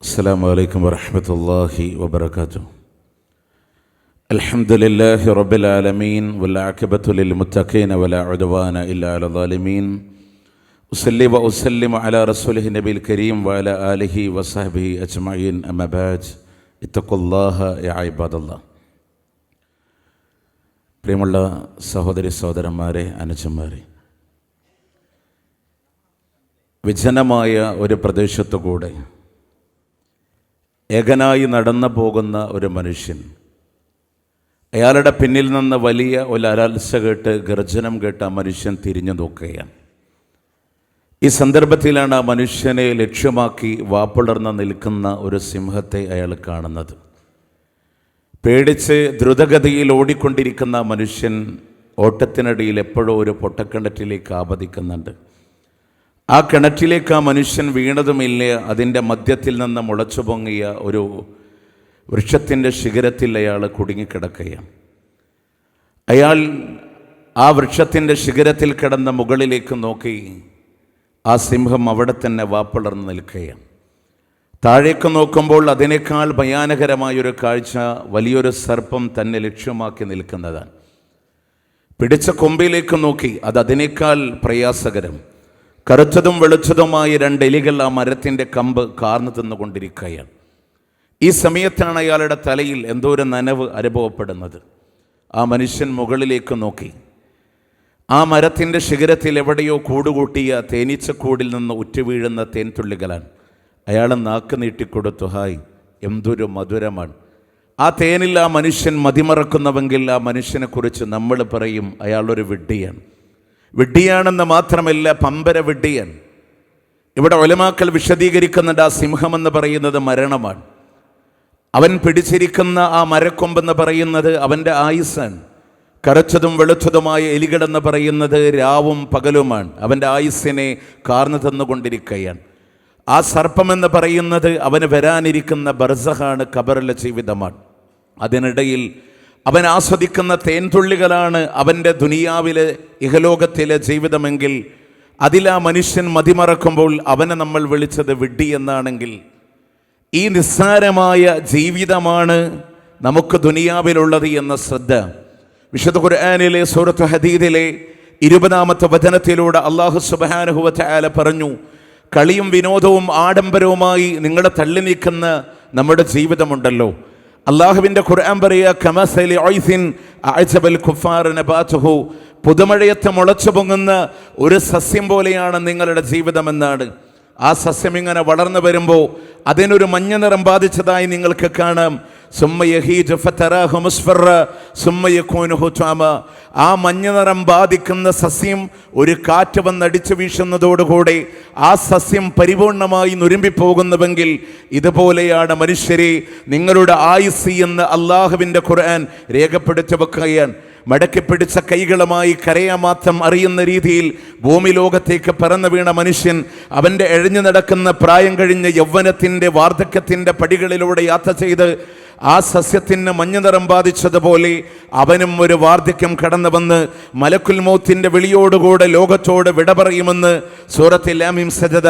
السلام عليكم ورحمة الله وبركاته الحمد لله رب العالمين والعاقبة للمتقين ولا عدوان إلا على الظالمين أصلي وأسلم على رسوله النبي الكريم وعلى آله وصحبه أجمعين أما بعد اتقوا الله يا عباد الله പ്രിയമുള്ള സഹോദരി സഹോദരന്മാരെ അനുജന്മാരെ വിജനമായ ഒരു പ്രദേശത്തുകൂടെ ഏകനായി നടന്നു പോകുന്ന ഒരു മനുഷ്യൻ. അയാളുടെ പിന്നിൽ നിന്ന് വലിയ ഒരു അലാൽസ കേട്ട് ഗർജനം കേട്ട് ആ മനുഷ്യൻ തിരിഞ്ഞു നോക്കുകയാണ്. ഈ സന്ദർഭത്തിലാണ് ആ മനുഷ്യനെ ലക്ഷ്യമാക്കി വാപ്പുളർന്ന് നിൽക്കുന്ന ഒരു സിംഹത്തെ അയാൾ കാണുന്നത്. പേടിച്ച് ദ്രുതഗതിയിൽ ഓടിക്കൊണ്ടിരിക്കുന്ന മനുഷ്യൻ ഓട്ടത്തിനിടയിൽ എപ്പോഴോ ഒരു പൊട്ടക്കിണറ്റിലേക്ക് ആപതിക്കുന്നുണ്ട്. ആ കിണറ്റിലേക്ക് ആ മനുഷ്യൻ വീണതുമില്ല? അതിന്റെ മധ്യത്തിൽ നിന്ന് മുളച്ചു പൊങ്ങിയ ഒരു വൃക്ഷത്തിന്റെ ശിഖരത്തിൽ അയാൾ കുടുങ്ങിക്കിടക്കുകയാണ്. അയാൾ ആ വൃക്ഷത്തിന്റെ ശിഖരത്തിൽ കിടന്ന മുകളിലേക്ക് നോക്കി ആ സിംഹം അവിടെ തന്നെ വാപ്പിളർന്ന് നിൽക്കുകയാണ്. താഴേക്ക് നോക്കുമ്പോൾ അതിനേക്കാൾ ഭയാനകരമായൊരു കാഴ്ച വലിയൊരു സർപ്പം തന്നെ ലക്ഷ്യമാക്കി നിൽക്കുന്നതാണ്. പിടിച്ച കൊമ്പിലേക്ക് നോക്കി അത് അതിനേക്കാൾ പ്രയാസകരം. കറുത്തതും വെളുത്തതുമായ രണ്ട് എലികൾ ആ മരത്തിന്റെ കമ്പ് കാർന്നു തിന്നുകൊണ്ടിരിക്കുകയാണ്. ഈ സമയത്താണ് അയാളുടെ തലയിൽ എന്തോ ഒരു നനവ് അനുഭവപ്പെടുന്നത്. ആ മനുഷ്യൻ മുകളിലേക്ക് നോക്കി. ആ മരത്തിന്റെ ശിഖരത്തിൽ എവിടെയോ കൂടുകൂട്ടിയ തേനീച്ചക്കൂടിൽ നിന്ന് ഉറ്റുവീഴുന്ന തേൻതുള്ളികളാണ്. അയാൾ നാക്ക് നീട്ടിക്കൊടുത്തു ഹായ് എന്തൊരു മധുരമാണ്. ആ തേനിൽ ആ മനുഷ്യൻ മതിമറക്കുന്നവെങ്കിൽ ആ മനുഷ്യനെക്കുറിച്ച് നമ്മൾ പറയും അയാളൊരു വിഡ്ഢിയാണ്. വിഡ്ഢിയാണെന്ന് മാത്രമല്ല പമ്പര വിഡ്ഢിയൻ. ഇവിടെ ഒലമാക്കൽ വിശദീകരിക്കുന്നുണ്ട് ആ സിംഹമെന്ന് പറയുന്നത് മരണമാണ്. അവൻ പിടിച്ചിരിക്കുന്ന ആ മരക്കൊമ്പെന്ന് പറയുന്നത് അവന്റെ ആയുസ്സാണ് കരച്ചതും വെളുത്തതുമായ എലികളെന്ന് പറയുന്നത് രാവും പകലുമാണ്. അവന്റെ ആയുസ്സിനെ കാർന്നു തന്നുകൊണ്ടിരിക്കുകയാണ്. ആ സർപ്പമെന്ന് പറയുന്നത് അവന് വരാനിരിക്കുന്ന ബർസഹാണ് കബറിലെ ജീവിതമാണ്. അതിനിടയിൽ അവൻ ആസ്വദിക്കുന്ന തേൻതുള്ളികളാണ് അവന്റെ ദുനിയാവിലെ ഇഹലോകത്തിലെ ജീവിതമെങ്കിൽ. അതിലാ മനുഷ്യൻ മതിമറക്കുമ്പോൾ അവനെ നമ്മൾ വിളിച്ചത് വിഡ്ഢി എന്നാണെങ്കിൽ. ഈ നിസ്സാരമായ ജീവിതമാണ് നമുക്ക് ദുനിയാവിലുള്ളത് എന്ന ശ്രദ്ധ. വിശുദ്ധ ഖുർആാനിലെ സൂറത്ത് ഹദീദിലെ ഇരുപതാമത്തെ വചനത്തിലൂടെ അള്ളാഹു സുബാനുഹുവല പറഞ്ഞു കളിയും വിനോദവും ആഡംബരവുമായി നിങ്ങളെ തള്ളി നീക്കുന്ന നമ്മുടെ ജീവിതമുണ്ടല്ലോ. അള്ളാഹുവിന്റെ ഖുർആൻ പറയുക പുതുമഴയത്ത് മുളച്ചു പൊങ്ങുന്ന ഒരു സസ്യം പോലെയാണ് നിങ്ങളുടെ ജീവിതമെന്നാണ് ആ സസ്യം ഇങ്ങനെ വളർന്നു വരുമ്പോൾ അതിനൊരു മഞ്ഞ നിറം ബാധിച്ചതായി നിങ്ങൾക്ക് കാണാം. ആ മഞ്ഞ നിറം ബാധിക്കുന്ന സസ്യം ഒരു കാറ്റ് വന്നടിച്ചു വീശുന്നതോടുകൂടെ ആ സസ്യം പരിപൂർണമായി നുരുമ്പിപ്പോകുന്നുവെങ്കിൽ ഇതുപോലെയാണ് മനുഷ്യരെ നിങ്ങളുടെ ആയുസ് എന്ന് അള്ളാഹുവിന്റെ ഖുർആൻ രേഖപ്പെടുത്തി വെക്കുകയാണ് മടക്കി പിടിച്ച കൈകളുമായി കരയാൻ മാത്രം അറിയുന്ന രീതിയിൽ ഭൂമി ലോകത്തേക്ക് പറന്നു വീണ മനുഷ്യൻ അവന്റെ എഴഞ്ഞു നടക്കുന്ന പ്രായം കഴിഞ്ഞ യൗവനത്തിന്റെ വാർദ്ധക്യത്തിന്റെ പടികളിലൂടെ യാത്ര ചെയ്ത് ആ സസ്യത്തിന് മഞ്ഞ നിറം ബാധിച്ചതുപോലെ അവനും ഒരു വാർദ്ധക്യം കടന്നു വന്ന് മലക്കുൽ മൗത്തിന്റെ വിളിയോടുകൂടെ ലോകത്തോട് വിട പറയുമെന്ന് സൂറത്തിൽ ലാമിം സജത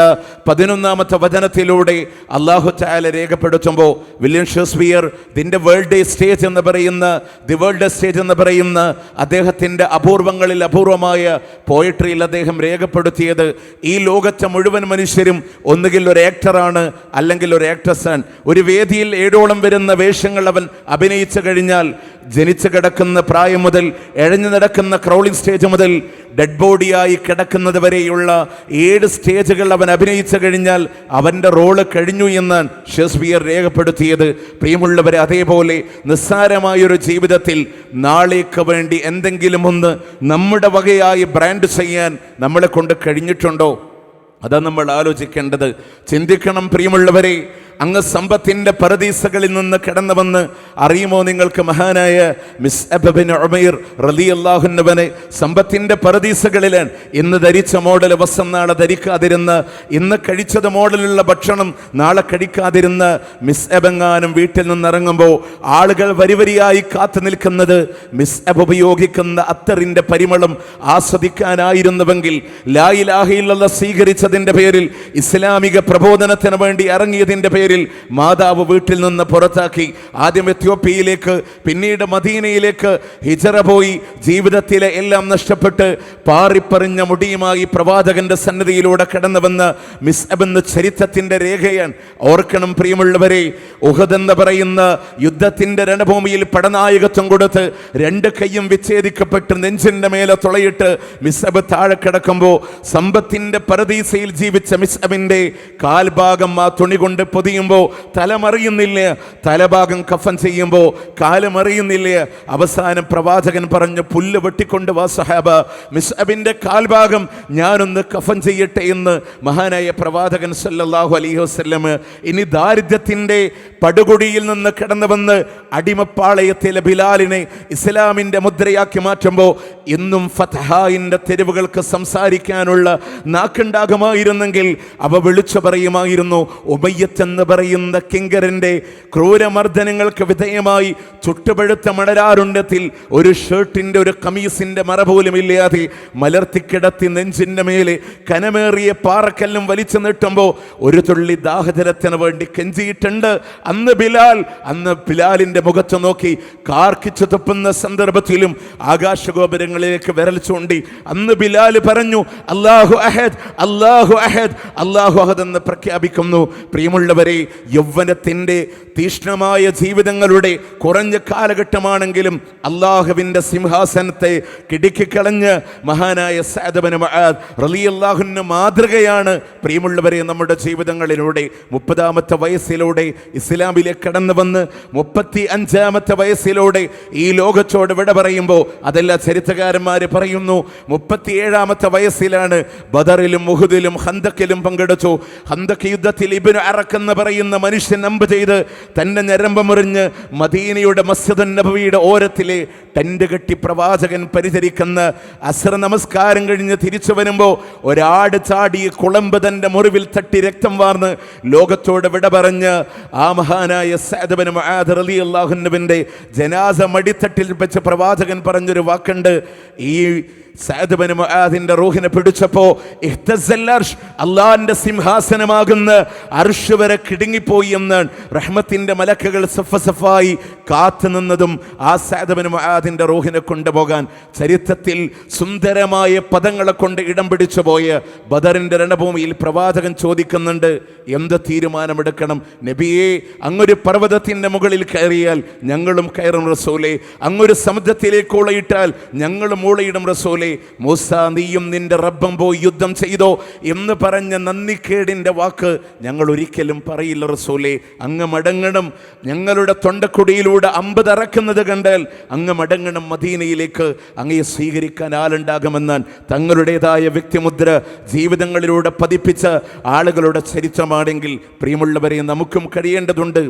പതിനൊന്നാമത്തെ വചനത്തിലൂടെ അള്ളാഹു ചായാല രേഖപ്പെടുത്തുമ്പോൾ വില്യം ഷേക്സ്പിയർ ദിന്റെ വേൾഡ് ഡേ സ്റ്റേജ് എന്ന് പറയുന്ന ദി വേൾഡ് സ്റ്റേജ് എന്ന് പറയുന്ന അദ്ദേഹത്തിന്റെ അപൂർവങ്ങളിൽ അപൂർവമായ പോയട്രിയിൽ അദ്ദേഹം രേഖപ്പെടുത്തിയത് ഈ ലോകത്തെ മുഴുവൻ മനുഷ്യരും ഒന്നുകിൽ ഒരു ആക്ടറാണ് അല്ലെങ്കിൽ ഒരു ആക്ട്രസാണ് ഒരു വേദിയിൽ ഏഴോളം വരുന്ന വേഷങ്ങൾ അവൻ അഭിനയിച്ചു കഴിഞ്ഞാൽ ജനിച്ചു കിടക്കുന്ന പ്രായം മുതൽ എഴഞ്ഞു നടക്കുന്ന ക്രൗളിംഗ് സ്റ്റേജ് മുതൽ ഡെഡ് ബോഡിയായി കിടക്കുന്നത് വരെയുള്ള ഏഴ് സ്റ്റേജുകൾ അവൻ അഭിനയിച്ചു കഴിഞ്ഞാൽ അവന്റെ റോൾ കഴിഞ്ഞു എന്ന് ഷേക്സ്പിയർ രേഖപ്പെടുത്തിയത്. പ്രിയമുള്ളവരെ അതേപോലെ നിസ്സാരമായൊരു ജീവിതത്തിൽ നാളേക്ക് വേണ്ടി എന്തെങ്കിലും ഒന്ന് നമ്മുടെ വകയായി ബ്രാൻഡ് ചെയ്യാൻ നമ്മളെ കൊണ്ട് കഴിഞ്ഞിട്ടുണ്ടോ? അതാ നമ്മൾ ആലോചിക്കേണ്ടത്. ചിന്തിക്കണം പ്രിയമുള്ളവരെ അങ്ങ് സമ്പത്തിന്റെ പരദീസകളിൽ നിന്ന് കിടന്നു വന്ന് അറിയുമോ നിങ്ങൾക്ക് മഹാനായ മിസ് അബബിൻ ഉമൈർ റലി അള്ളാഹുന്നവനെ സമ്പത്തിന്റെ പരദീസകളിൽ ഇന്ന് ധരിച്ച മോഡൽ വസം നാളെ ധരിക്കാതിരുന്ന് ഇന്ന് കഴിച്ചത് മോഡലുള്ള ഭക്ഷണം നാളെ കഴിക്കാതിരുന്ന് മിസ് എബെങ്ങാനും വീട്ടിൽ നിന്ന് ഇറങ്ങുമ്പോൾ ആളുകൾ വരിവരിയായി കാത്തു നിൽക്കുന്നത് മിസ് എബ് ഉപയോഗിക്കുന്ന അത്തറിന്റെ പരിമളം ആസ്വദിക്കാനായിരുന്നുവെങ്കിൽ ലായിലാഹിയിലുള്ള സ്വീകരിച്ചതിന്റെ പേരിൽ ഇസ്ലാമിക പ്രബോധനത്തിന് വേണ്ടി ഇറങ്ങിയതിന്റെ പേരിൽ പേരിൽ മാതാവ് വീട്ടിൽ നിന്ന് പുറത്താക്കി. ആദ്യം എത്യോപ്യയിലേക്ക് പിന്നീട് മദീനയിലേക്ക്. ഹിജറ പോയി ജീവിതത്തിലെ എല്ലാം നഷ്ടപ്പെട്ട് പാറിപ്പറിഞ്ഞ മുടിയുമായി പ്രവാചകന്റെ സന്നിധിയിലൂടെ കടന്നു വന്ന മിസ് എന്ന ചരിത്രത്തിന്റെ രേഖയാണ് ഓർക്കണം പ്രിയമുള്ളവരെ. ഉഹദ് എന്ന് പറയുന്ന യുദ്ധത്തിന്റെ രണഭൂമിയിൽ പടനായകത്വം കൊടുത്ത് രണ്ട് കൈയും വിച്ഛേദിക്കപ്പെട്ട് നെഞ്ചിന്റെ മേലെ തുളയിട്ട് മിസ്അബ് താഴെ കിടക്കുമ്പോൾ സമ്പത്തിന്റെ പരദീസയിൽ ജീവിച്ച മിസ്അബിന്റെ കാൽഭാഗം ആ തുണി കൊണ്ട് പൊതിയുമ്പോൾ തലമറിയുന്നില്ല? തലഭാഗം കഫൻ ചെയ്യുമ്പോൾ കാലമറിയുന്നില്ല? അവസാനം പ്രവാചകൻ പറഞ്ഞു പുല്ല് വെട്ടിക്കൊണ്ട് വാ സഹാബ. മിസ്അബിന്റെ കാൽഭാഗം ഞാനൊന്ന് കഫൻ ചെയ്യട്ടെ എന്ന് മഹാനായ പ്രവാചകൻ സല്ലാഹു അലൈഹി വസല്ലം ഇനി ദാരിദ്ര്യത്തിന്റെ പടുകുടിയിൽ നിന്ന് കടന്നു വന്ന് അടിമപ്പാളയത്തിലെ ബിലാലിനെ ഇസ്ലാമിന്റെ മുദ്രയാക്കി മാറ്റുമ്പോൾ ഇന്നും ഫതഹായിന്റെ തെരുവുകൾക്ക് സംസാരിക്കാനുള്ള നാക്കുണ്ടാകുമായിരുന്നെങ്കിൽ അവ വിളിച്ചു പറയുമായിരുന്നു ഉബയ്യത്ത് എന്ന് പറയുന്ന കിങ്കറിന്റെ ക്രൂരമർദ്ദനങ്ങൾക്ക് വിധേയമായി ചുട്ടുപഴുത്ത മണരാരുണ്യത്തിൽ ഒരു ഷർട്ടിന്റെ ഒരു കമീസിന്റെ മറ പോലും ഇല്ലാതെ മലർത്തിക്കിടത്തി നെഞ്ചിന്റെ മേലെ കനമേറിയ പാറക്കല്ലും വലിച്ചു നീട്ടുമ്പോൾ ഒരു തുള്ളി ദാഹജലത്തിന് വേണ്ടി കെഞ്ചിയിട്ടുണ്ട്. അന്ന് ബിലാൽ അന്ന് ബിലാലിന്റെ മുഖത്ത് നോക്കി കാർക്കിച്ചു തുപ്പുന്ന സന്ദർഭത്തിലും ആകാശഗോപുരങ്ങളിലേക്ക് വിരൽ ചൂണ്ടി അന്ന് ബിലാൽ പറഞ്ഞു അള്ളാഹു അഹദ് അള്ളാഹു അഹദ് അള്ളാഹു അഹദ് എന്ന് പ്രഖ്യാപിക്കുന്നു. പ്രിയമുള്ളവരെ യൗവനത്തിന്റെ തീഷ്ണമായ ജീവിതങ്ങളുടെ കുറഞ്ഞ കാലഘട്ടമാണെങ്കിലും അള്ളാഹുവിന്റെ സിംഹാസനത്തെ കിടുക്കിക്കളഞ്ഞ് മഹാനായ സാദബന് റലിയല്ലാഹുവിന് മാതൃകയാണ്. പ്രിയമുള്ളവരെ നമ്മുടെ ജീവിതങ്ങളിലൂടെ മുപ്പതാമത്തെ വയസ്സിലൂടെ ഇസ്ലാമിലേക്ക് കടന്നു വന്ന് മുപ്പത്തി അഞ്ചാമത്തെ വയസ്സിലൂടെ ഈ ലോകത്തോട് വിട പറയുമ്പോൾ അതെല്ലാ ചരിത്രകാരന്മാർ പറയുന്നു മുപ്പത്തിയേഴാമത്തെ വയസ്സിലാണ് ബദറിലും മുഹുദിലും ഹന്തക്കിലും പങ്കെടുത്തു. ഹന്തക്ക് യുദ്ധത്തിൽ ഇബിന് അറക്കെന്ന് പറയുന്ന മനുഷ്യൻ നമ്പ് ചെയ്ത് തന്റെ ഞരമ്പ് മുറിഞ്ഞ് മദീനയുടെ മസ്ജിദ് നബവിയുടെ ഓരത്തിലെ ടെന്റ് കെട്ടി പ്രവാചകൻ പരിചരിക്കുന്ന അസ്ര നമസ്കാരം കഴിഞ്ഞ് തിരിച്ചു വരുമ്പോൾ ഒരാട് ചാടി കുളമ്പ് തന്റെ മുറിവിൽ തട്ടി രക്തം വാർന്ന് ലോകത്തോട് വിട പറഞ്ഞ് ആ മഹാനായ സഅദ് മുആദ് അള്ളാഹുനുവിന്റെ ജനാസ മടിത്തട്ടിൽ വെച്ച് പ്രവാചകൻ പറഞ്ഞൊരു വാക്കുണ്ട്. ഈ സഅദ് ബിൻ മുആദിന്റെ റൂഹിനെ പിടിച്ചപ്പോ അള്ളാഹിന്റെ സിംഹാസനമാകുന്ന അർഷ് വരെ കിടുങ്ങിപ്പോയി എന്ന് റഹ്മത്തിന്റെ മലക്കുകൾ സഫ സഫായി കാത്തു നിന്നതും ആ സഅദ് ബിൻ മുആദിന്റെ റൂഹിനെ കൊണ്ടുപോകാൻ ചരിത്രത്തിൽ സുന്ദരമായ പദങ്ങളെ കൊണ്ട് ഇടം പിടിച്ചു പോയ ബദറിന്റെ രണഭൂമിയിൽ പ്രവാചകൻ ചോദിക്കുന്നുണ്ട് എന്ത് തീരുമാനമെടുക്കണം? നബിയെ അങ്ങൊരു പർവതത്തിന്റെ മുകളിൽ കയറിയാൽ ഞങ്ങളും കയറും റസൂലേ. അങ്ങൊരു സമുദ്രത്തിലേക്ക് ഓളയിട്ടാൽ ഞങ്ങളും ഓളയിടും റസൂലേ. മൂസ നീയും നിന്റെ റബ്ബം പോയി യുദ്ധം ചെയ്തോ? എന്ന് പറഞ്ഞ നന്ദിക്കേടിന്റെ വാക്ക് ഞങ്ങൾ ഒരിക്കലും പറയില്ല റസൂലേ. അങ്ങ് മടങ്ങണം. ഞങ്ങളുടെ തൊണ്ടക്കുടിയിലൂടെ അമ്പ് തറക്കുന്നത് കണ്ടാൽ അങ്ങ് മടങ്ങണം മദീനയിലേക്ക് അങ്ങയെ സ്വീകരിക്കാൻ ആളുണ്ടാകുമെന്ന് തങ്ങളുടേതായ വ്യക്തിമുദ്ര ജീവിതങ്ങളിലൂടെ പതിപ്പിച്ച ആളുകളുടെ ചരിത്രമാണെങ്കിൽ പ്രിയമുള്ളവരെ നമുക്കും കഴിയേണ്ടതുണ്ട്.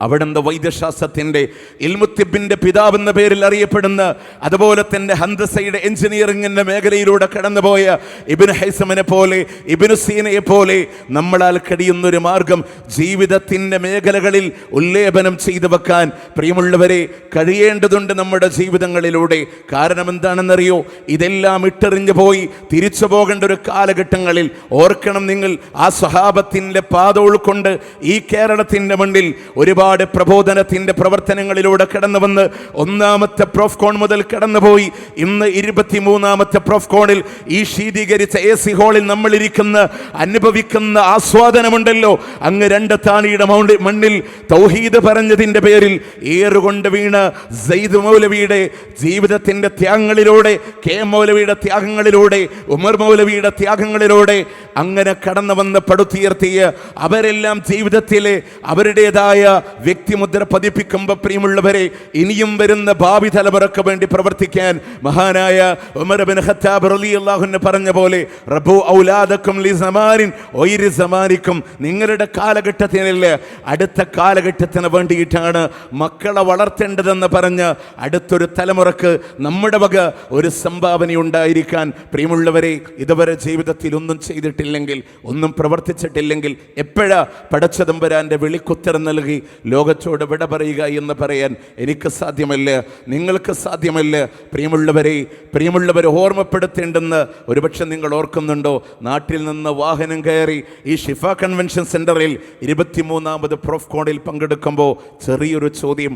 അവിടുന്ന് വൈദ്യശാസ്ത്രത്തിന്റെ ഇൽമുത്തിബിന്റെ പിതാവ് എന്ന പേരിൽ അറിയപ്പെടുന്ന അതുപോലെ തന്നെ ഹന്തസയുടെ എഞ്ചിനീയറിംഗിന്റെ മേഖലയിലൂടെ കടന്നുപോയ ഇബിന് ഹൈസമിനെ പോലെ ഇബിനു സീനയെ പോലെ നമ്മളാൽ കഴിയുന്നൊരു മാർഗം ജീവിതത്തിന്റെ മേഖലകളിൽ ഉല്ലേപനം ചെയ്തു വെക്കാൻ പ്രിയമുള്ളവരെ കഴിയേണ്ടതുണ്ട് നമ്മുടെ ജീവിതങ്ങളിലൂടെ. കാരണം എന്താണെന്നറിയോ ഇതെല്ലാം ഇട്ടെറിഞ്ഞു പോയി തിരിച്ചു പോകേണ്ട ഒരു കാലഘട്ടങ്ങളിൽ ഓർക്കണം നിങ്ങൾ ആ സ്വഹാപത്തിന്റെ പാത ഉൾക്കൊണ്ട് ഈ കേരളത്തിന്റെ മണ്ണിൽ ഒരുപാട് പ്രബോധനത്തിന്റെ പ്രവർത്തനങ്ങളിലൂടെ കടന്നു വന്ന് ഒന്നാമത്തെ പ്രോഫ്കോൺ മുതൽ കടന്നുപോയി. ഇന്ന് ഇരുപത്തിമൂന്നാമത്തെ പ്രോഫ്കോണിൽ ഈ ശീതീകരിച്ച എ സി ഹാളിൽ നമ്മളിരിക്കുന്ന അനുഭവിക്കുന്ന ആസ്വാദനമുണ്ടല്ലോ. അങ്ങ് രണ്ട് താണിയുടെ മൗണ്ട് മണ്ണിൽ തൗഹീദ് പറഞ്ഞതിന്റെ പേരിൽ ഏറുകൊണ്ട് വീണ സെയ്ദ് മൗലവിയുടെ ജീവിതത്തിന്റെ ത്യാഗങ്ങളിലൂടെ കെ മൗലവിയുടെ ത്യാഗങ്ങളിലൂടെ ഉമർ മൗലവിയുടെ ത്യാഗങ്ങളിലൂടെ അങ്ങനെ കടന്നു വന്ന് പടുത്തുയർത്തിയ അവരെല്ലാം ജീവിതത്തിലെ അവരുടേതായ വ്യക്തിമുദ്ര പതിപ്പിക്കുമ്പോൾ പ്രിയമുള്ളവരെ ഇനിയും വരുന്ന ഭാവി തലമുറയ്ക്ക് വേണ്ടി പ്രവർത്തിക്കാൻ മഹാനായ ഉമർ ഖത്താബ് പറഞ്ഞ പോലെ നിങ്ങളുടെ കാലഘട്ടത്തിനല്ല അടുത്ത കാലഘട്ടത്തിന് വേണ്ടിയിട്ടാണ് മക്കളെ വളർത്തേണ്ടതെന്ന് പറഞ്ഞ് അടുത്തൊരു തലമുറയ്ക്ക് നമ്മുടെ വക ഒരു സംഭാവന ഉണ്ടായിരിക്കാൻ പ്രിയമുള്ളവരെ ഇതുവരെ ജീവിതത്തിൽ ഒന്നും ചെയ്തിട്ടില്ലെങ്കിൽ ഒന്നും പ്രവർത്തിച്ചിട്ടില്ലെങ്കിൽ എപ്പോഴാ പടച്ചതമ്പരാന്റെ വിളിക്കുത്തരം നൽകി ലോകത്തോട് വിട പറയുക എന്ന് പറയാൻ എനിക്ക് സാധ്യമല്ല നിങ്ങൾക്ക് സാധ്യമല്ല. പ്രിയമുള്ളവരെ പ്രിയമുള്ളവരെ ഓർമ്മപ്പെടുത്തേണ്ടെന്ന് ഒരുപക്ഷെ നിങ്ങൾ ഓർക്കുന്നുണ്ടോ? നാട്ടിൽ നിന്ന് വാഹനം കയറി ഈ ഷിഫ കൺവെൻഷൻ സെന്ററിൽ ഇരുപത്തിമൂന്നാമത് പ്രോഫ് കോണിൽ പങ്കെടുക്കുമ്പോൾ ചെറിയൊരു ചോദ്യം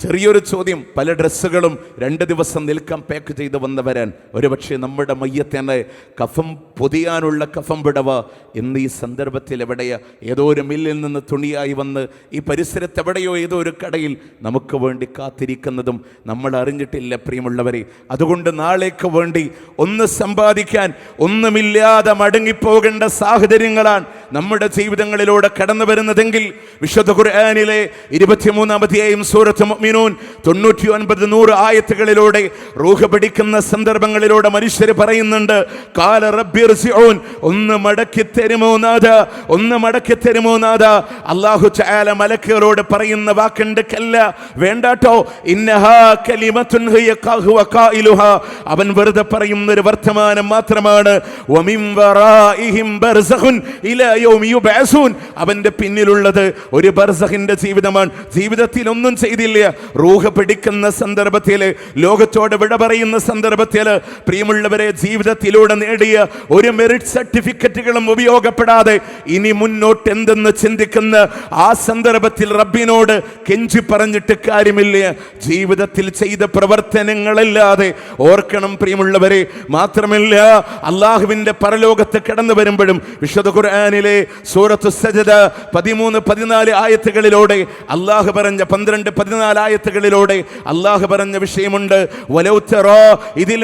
ചെറിയൊരു ചോദ്യം. പല ഡ്രസ്സുകളും രണ്ട് ദിവസം നിൽക്കാൻ പാക്ക് ചെയ്ത് വന്നവരാൻ ഒരുപക്ഷെ നമ്മുടെ മയ്യത്തേനെ കഫം പൊതിയാനുള്ള കഫം വിടവ്. ഇന്ന് ഈ സന്ദർഭത്തിൽ എവിടെയാ? ഏതോ ഒരു മില്ലിൽ നിന്ന് തുണിയായി വന്ന് ഈ പരിസരത്ത് എവിടെയോ ഏതോ ഒരു കടയിൽ നമുക്ക് വേണ്ടി കാത്തിരിക്കുന്നതും നമ്മൾ അറിഞ്ഞിട്ടില്ല പ്രിയമുള്ളവരെ. അതുകൊണ്ട് നാളേക്ക് വേണ്ടി ഒന്ന് സമ്പാദിക്കാൻ ഒന്നുമില്ലാതെ മടങ്ങിപ്പോകേണ്ട സാഹചര്യങ്ങളാണ് നമ്മുടെ ജീവിതങ്ങളിലൂടെ കടന്നു വരുന്നതെങ്കിൽ വിശുദ്ധ ഖുർആനിലെ ഇരുപത്തിമൂന്നാമധ്യായം സൂറത്ത് മുഅ്മിനൂൻ തൊണ്ണൂറ്റി ഒൻപത് നൂറ് ആയത്തുകളിലൂടെ റൂഹ് പിടിക്കുന്ന സന്ദർഭങ്ങളിലൂടെ മനുഷ്യർ പറയുന്നുണ്ട് കാല റബ്ബിർസിഊൻ ഒന്ന് മടക്കി തരുമോ നാഥ? ഒന്ന് മടക്കി തരുമോ നാഥ? അല്ലാഹു തആല മലക്കുകളോട് പറയുന്ന വാക്കുണ്ട് കല്ല വേണ്ടാട്ടോ ഇന്നഹാ കലിമത്തുൻ ഹിയ ഖാഹുവ ഖായിലുഹാ അവൻ വെറുതെ പറയുന്ന ഒരു വർത്തമാനം മാത്രമാണ് വമിൻ വറാഇഹിം ബർസഖുൻ ഇലാ യൗമി യുബഅസൂൻ. അവന്റെ പിന്നിലുള്ളത് ഒരു ബർസഖിന്റെ ജീവിതമാണ്. ജീവിതത്തിൽ ഒന്നും ചെയ്തില്ല. റൂഹ് പിടിക്കുന്ന സന്ദർഭത്തിൽ ലോകത്തോട് വിട പറയുന്ന സന്ദർഭത്തിൽ പ്രിയമുള്ളവരെ ജീവിതത്തിലൂടെ നേടിയ ഒരു മെറിറ്റ് സർട്ടിഫിക്കറ്റുകളും ഉപയോഗപ്പെടാതെ ഇനി മുന്നോട്ട് എന്തെന്ന് ചിന്തിക്കുന്ന ആ സന്ദർഭത്തിൽ റബ്ബിനോട് കെഞ്ചി പറഞ്ഞിട്ട് കാര്യമില്ല. ജീവിതത്തിൽ ചെയ്ത പ്രവർത്തനങ്ങളല്ലാതെ ഓർക്കണം പ്രിയമുള്ളവരെ മാത്രമല്ല അള്ളാഹുവിന്റെ പരലോകത്ത് കടന്നു വരുമ്പോഴും വിശുദ്ധ ഖുർആാനിലെ സൂറത്ത് സജദ പതിമൂന്ന് പതിനാല് ആയത്തുകളിലൂടെ അള്ളാഹു പറഞ്ഞ പന്ത്രണ്ട് പതിനാല് ആയത്തുകളിലൂടെ അള്ളാഹു പറഞ്ഞ വിഷയമുണ്ട്. ഇതിൽ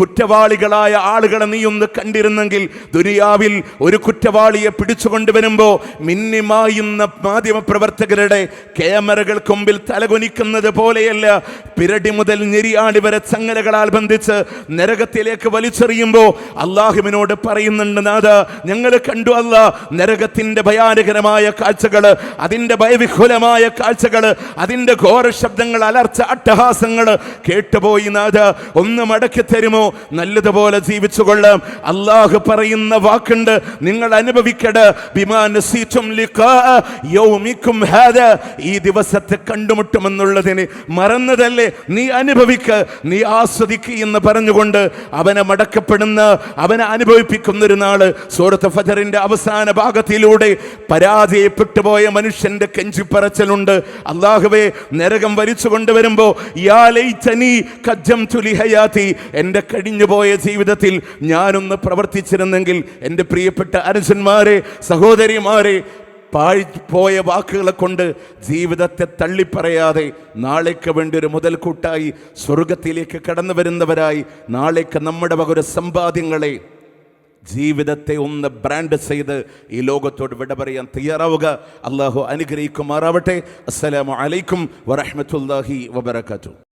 കുറ്റവാളികളായ ആളുകളെ നീ ഒന്ന് കണ്ടിരുന്നെങ്കിൽ ദുരിയാവിൽ ഒരു കുറ്റവാളിയെ പിടിച്ചുകൊണ്ടുവരുമ്പോൾ മിന്നിമായുന്ന മാധ്യമ പ്രവർത്തകരുടെ ക്യാമറകൾക്ക് മുമ്പിൽ തലകുനിക്കുന്നത് പോലെയല്ല. പിരടി മുതൽ ഞെരിയാടി വരെ ചങ്ങലകളാൽ ബന്ധിച്ച് നരകത്തിലേക്ക് വലിച്ചെറിയുമ്പോൾ അള്ളാഹുവിനോട് പറയുന്നുണ്ട് നാഥ ഞങ്ങൾ കണ്ടു അല്ല നരകത്തിന്റെ ഭയാനകരമായ കാഴ്ചകൾ അതിന്റെ ഭയവിഹുലമായ കാഴ്ചകൾ അതിന്റെ ഘോര ശബ്ദങ്ങൾ അലർച്ച അട്ടഹാസങ്ങൾ. കേട്ടുപോയി നാഥ ഒന്ന് മടക്കി തരുമോ? നല്ലതുപോലെ ജീവിച്ചു കൊള്ളാം അള്ളാഹു പറയുന്ന വാക്കുണ്ട് നിങ്ങൾ അനുഭവിക്കട. ഈ ദിവസത്തെ കണ്ടുമുട്ടുമെന്നുള്ളതിന് മറന്നതല്ലേ? നീ അനുഭവിക്ക നീ ആസ്വദിക്കുക എന്ന് പറഞ്ഞുകൊണ്ട് അവനെ മടക്കപ്പെടുന്ന അവനെ അനുഭവിപ്പിക്കുന്ന ഒരു നാൾ. സൂറത്ത് ഫജറിന്റെ അവസാന ഭാഗത്തിലൂടെ പരാജയപ്പെട്ടു പോയ മനുഷ്യന്റെ കെഞ്ചിപ്പറച്ചലുണ്ട് അള്ളാഹുവെ നരകം വരിച്ചു കൊണ്ടുവരുമ്പോ എന്റെ കഴിഞ്ഞുപോയ ജീവിതത്തിൽ ഞാനൊന്ന് പ്രവർത്തിച്ചിരുന്നെങ്കിൽ എന്റെ പ്രിയപ്പെട്ട അരസന്മാരെ സഹോദരിമാരെ പോയ വാക്കുകളെ കൊണ്ട് ജീവിതത്തെ തള്ളിപ്പറയാതെ നാളേക്ക് വേണ്ടി ഒരു മുതൽക്കൂട്ടായി സ്വർഗത്തിലേക്ക് കടന്നു വരുന്നവരായി നാളേക്ക് നമ്മുടെ വക സമ്പാദ്യങ്ങളെ ജീവിതത്തെ ഒന്ന് ബ്രാൻഡ് ചെയ്ത് ഈ ലോകത്തോട് വിട പറയാൻ തയ്യാറാവുക. അള്ളാഹു അനുഗ്രഹിക്കുമാറാവട്ടെ. അസ്സലാമു അലൈക്കും വറഹ്മത്തുള്ളാഹി വബറകാതുഹു.